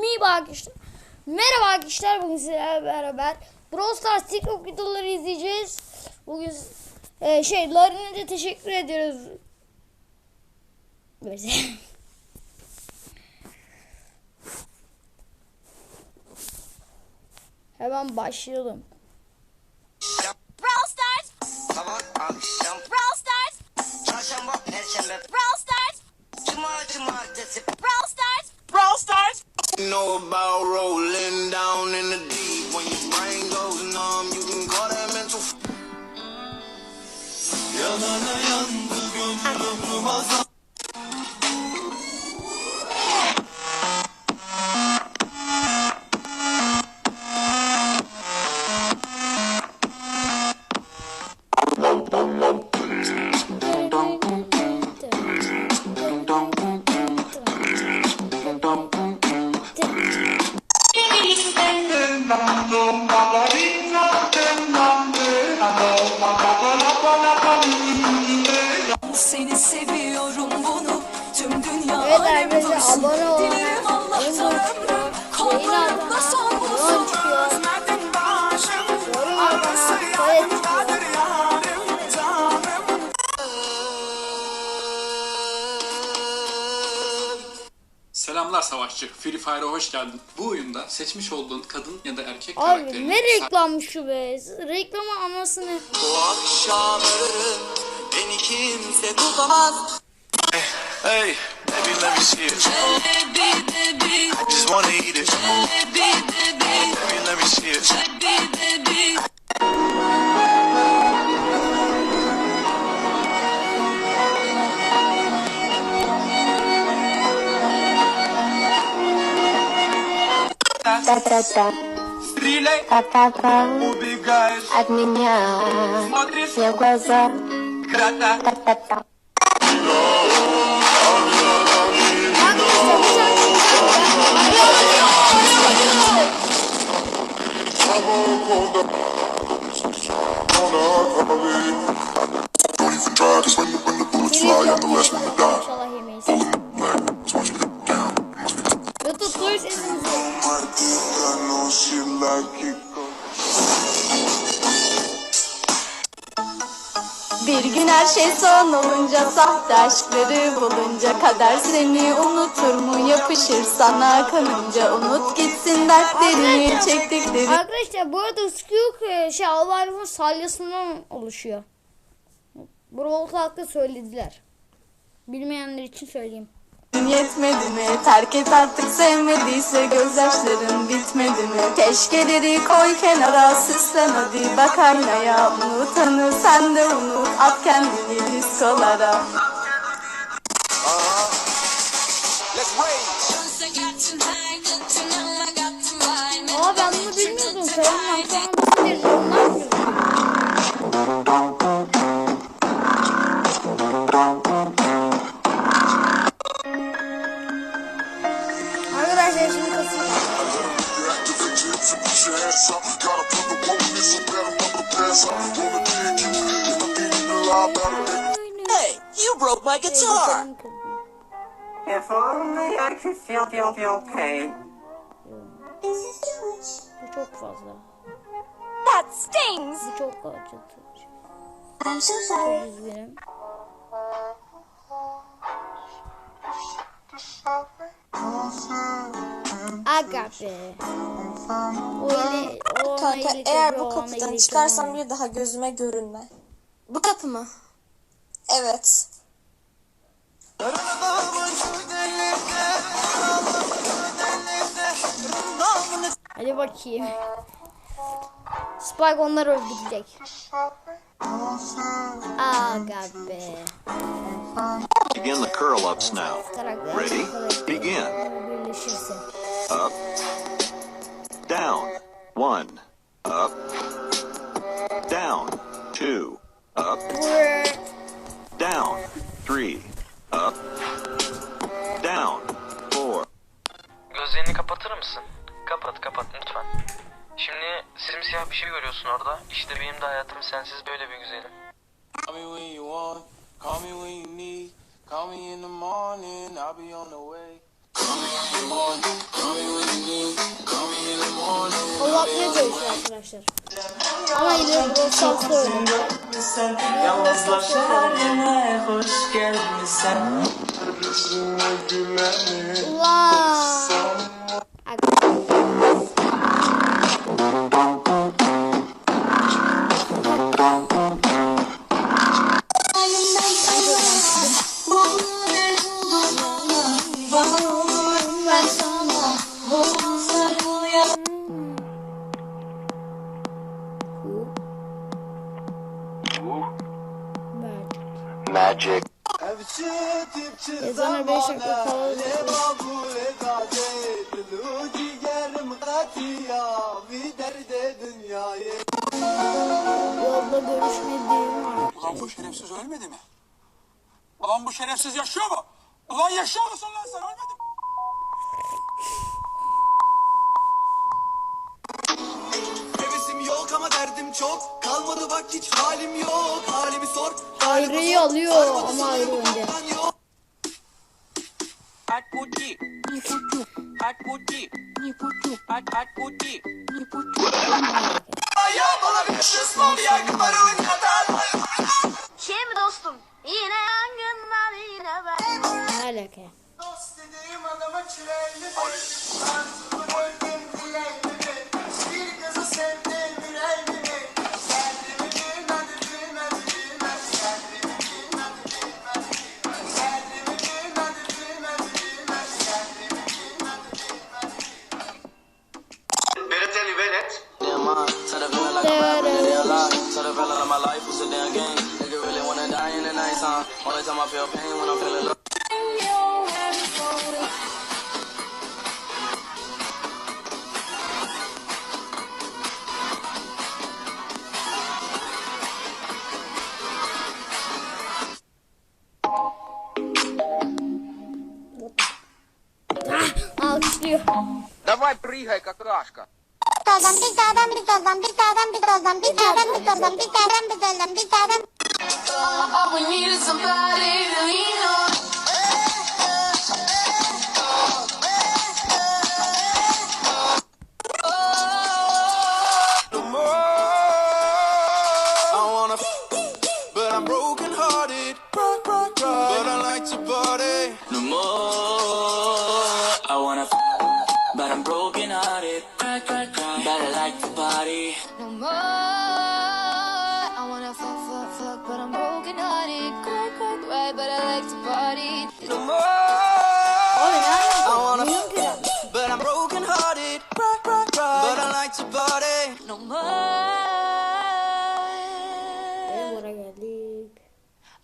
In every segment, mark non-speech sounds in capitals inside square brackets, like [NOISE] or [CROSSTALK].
Merhaba arkadaşlar. Merhaba arkadaşlar. Bugün sizlerle beraber Brawl Stars TikTok videoları izleyeceğiz. Bugün e, şey Larin'e de teşekkür ediyoruz. Böyle. [LAUGHS] Hemen başlayalım. Brawl Stars, Sabah, akşam, seviyorum bunu tüm dünya Evet alem duysun. abone olun. Dilerim Allah'tan ömrüm kollarımda son bulsun. çıkıyor. Yorum yapın. Kayıt çıkıyor. Selamlar savaşçı. Free Fire'a hoş geldin. Bu oyunda seçmiş olduğun kadın ya da erkek Abi karakterini ne reklammış şu be. Reklamın anasını. Bu akşam ölürüm. Beni kimse tutamaz. Hey, baby, let me see it. I just wanna eat it. Baby, let me see it. Та-та-та, Стреляй, та-та-та, убегаешь, от меня смотришь, все в глаза, Kırata. Sabah kolda Ona kalayım her şey son olunca sahte aşkları bulunca kader seni unutur mu yapışır sana kanınca unut gitsin dertlerini çektikleri Arkadaşlar bu arada Squeak e, şey Alvarez'in salyasından oluşuyor. Brawl Talk'ta söylediler. Bilmeyenler için söyleyeyim. Yetmedi mi? Terk et artık sevmediyse gözyaşların bitmedi mi? Keşkeleri koy kenara süslen hadi. Bak aynaya unutanı sen de unut. At kendini diskolara. Aa ben bunu bilmiyordum. Söylemem falan bir my guitar. If only I could feel, feel, feel pain. Bu çok fazla. That stings. Bu çok acıtıcı. Çok üzgünüm. Aga be. O ile, o ona Kanka eğer bu kapıdan yapıyor. bir daha gözüme görünme. Bu kapı mı? Evet. Bakayım. Spike onları öldürecek. Aga be. Begin the curl ups now. Ready? Begin. Up, down, one, up, down, two, up, down, three, up, down, four. Gözlerini kapatır mısın? Kapat kapat lütfen. Şimdi simsiyah bir şey görüyorsun orada. İşte benim de hayatım sensiz böyle bir güzelim. Allah atmaya çalışıyor arkadaşlar. Ama yine şarkı öyle. Yalnızlaşan yerine hoş gelmişsen. Wow. Ezana 5 dakika kala. Yolda görüşmediğim var. Ulan bu şerefsiz ölmedi mi? Ulan bu şerefsiz yaşıyor mu? Ulan yaşıyor musun lan sen ölmedin mi? Hevesim yok ama derdim çok Kalmadı bak hiç halim yok. Halimi sor. Ayrıyı alıyor ama ayrı. Hot Gucci Hot Gucci Hot hot Gucci Ya bana bir şısmam yakmarın kadar night time. Only time I feel pain when I'm feeling low. Alkışlıyor. Давай прыгай, какашка. All we need is somebody to lean on. No more. I wanna, but I'm broken hearted. But I like to party. No more. I wanna, but I'm broken hearted. But I like to party. No more. I wanna fuck, fuck, fuck, but I'm broken hearted. Cry, cry, cry, but I like to party. No more. I wanna, kral. but I'm broken hearted. But I like to party. No more.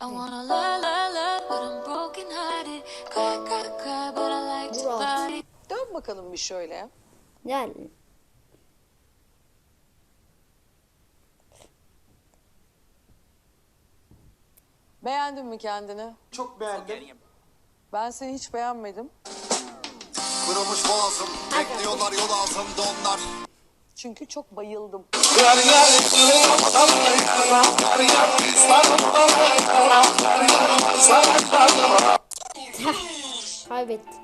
I wanna love, love, love, but I'm broken hearted. Cry, cry, cry, but I like to party. Dön bakalım bir şöyle. Gel. Beğendin mi kendini? Çok beğendim. Ben seni hiç beğenmedim. Kırılmış boğazım Bekliyorlar yol altında onlar Çünkü çok bayıldım. Kaybetti.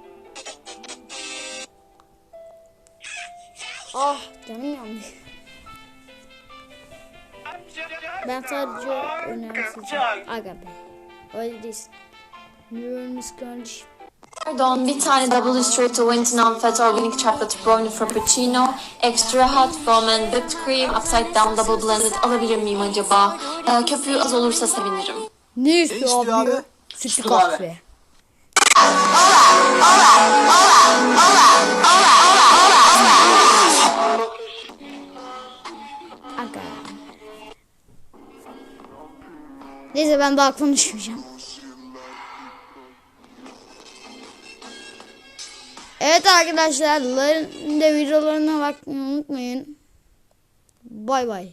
Ah canım yandı. Ben sadece önemsizim. Aga be. Öyle değilsin. Yürümüş kardeşim. Pardon, bir tane double straight to win non-fat organic chocolate brownie frappuccino, extra hot foam and whipped cream, upside down double blended alabilir miyim acaba? Ee, köpüğü az olursa sevinirim. Ne istiyor abi? Sütlü kahve. Aga. Neyse ben daha konuşmayacağım. Evet arkadaşlar, Lar'ın da videolarına bakmayı unutmayın. Bay bay.